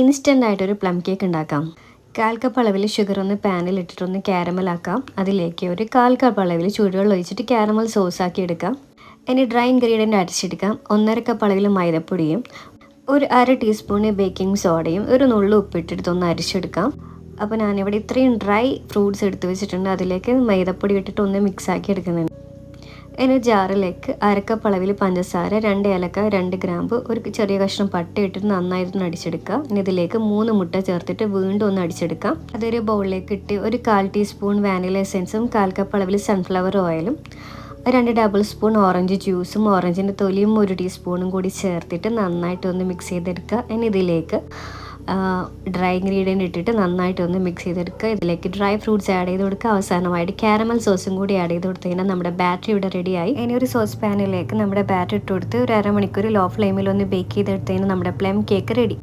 Instant ആയിട്ടൊരു plum cake ഉണ്ടാക്കാം. കാൽ കപ്പ് അളവിൽ ഷുഗർ ഒന്ന് പാനിൽ ഇട്ടിട്ടൊന്ന് ആക്കാം. അതിലേക്ക് ഒരു കാൽ കപ്പ് അളവിൽ ചൂടുവെള്ളം ഒഴിച്ചിട്ട് കാരമൽ സോസ് ആക്കി എടുക്കാം. ഇനി ഡ്രൈ ഇൻഗ്രീഡിയന്റ് അരച്ചെടുക്കാം. ഒന്നര കപ്പ് അളവിൽ മൈദപ്പൊടിയും ഒരു അര ടീസ്പൂണ് ബേക്കിംഗ് സോഡയും ഒരു നുള്ളു ഉപ്പിട്ടെടുത്തൊന്ന് അരിച്ചെടുക്കാം. അപ്പോൾ ഞാനിവിടെ ഇത്രയും ഡ്രൈ ഫ്രൂട്ട്സ് എടുത്ത് വെച്ചിട്ടുണ്ട്. അതിലേക്ക് മൈദപ്പൊടി ഇട്ടിട്ട് ഒന്ന് മിക്സ് ആക്കി എടുക്കുന്നുണ്ട്. ഇനി ജാറിലേക്ക് അരക്കപ്പ് അളവിൽ പഞ്ചസാര രണ്ട് ഏലക്ക രണ്ട് ഗ്രാമ്പ് ഒരു ചെറിയ കഷ്ണം പട്ട ഇട്ടിട്ട് നന്നായിട്ടൊന്ന് അടിച്ചെടുക്കുക. ഇനി ഇതിലേക്ക് മൂന്ന് മുട്ട ചേർത്തിട്ട് വീണ്ടും ഒന്ന് അടിച്ചെടുക്കാം അതൊരു ബൗളിലേക്ക് ഇട്ട് ഒരു കാൽ ടീസ്പൂൺ വാനില എസെൻസും കാൽ കപ്പ് അളവിൽ സൺഫ്ലവർ ഓയിലും രണ്ട് ടേബിൾ സ്പൂൺ ഓറഞ്ച് ജ്യൂസും ഓറഞ്ചിന്റെ തൊലിയും ഒരു ടീസ്പൂണും കൂടി ചേർത്തിട്ട് നന്നായിട്ട് ഒന്ന് മിക്സ് ചെയ്തെടുക്കുക. ഇനി ഇതിലേക്ക് ഡ്രൈ ഇൻഗ്രീഡിയന്റ് ഇട്ടിട്ട് നന്നായിട്ട് ഒന്ന് മിക്സ് ചെയ്തെടുക്കുക. ഇതിലേക്ക് ഡ്രൈ ഫ്രൂട്ട്സ് ആഡ് ചെയ്ത് കൊടുക്കുക. അവസാനമായിട്ട് കാരമൽ സോസും കൂടി ആഡ് ചെയ്ത് കൊടുത്തു കഴിഞ്ഞാൽ നമ്മുടെ ബാറ്ററി ഇവിടെ റെഡിയായി ഇനി ഒരു സോസ് പാനിലേക്ക് നമ്മുടെ ബാറ്ററി ഇട്ട് കൊടുത്ത് ഒരു അരമണിക്കൂർ ലോ ഫ്ലെയിമിൽ ഒന്ന് ബേക്ക് ചെയ്തെടുത്ത് കഴിഞ്ഞാൽ നമ്മുടെ പ്ലം കേക്ക് റെഡി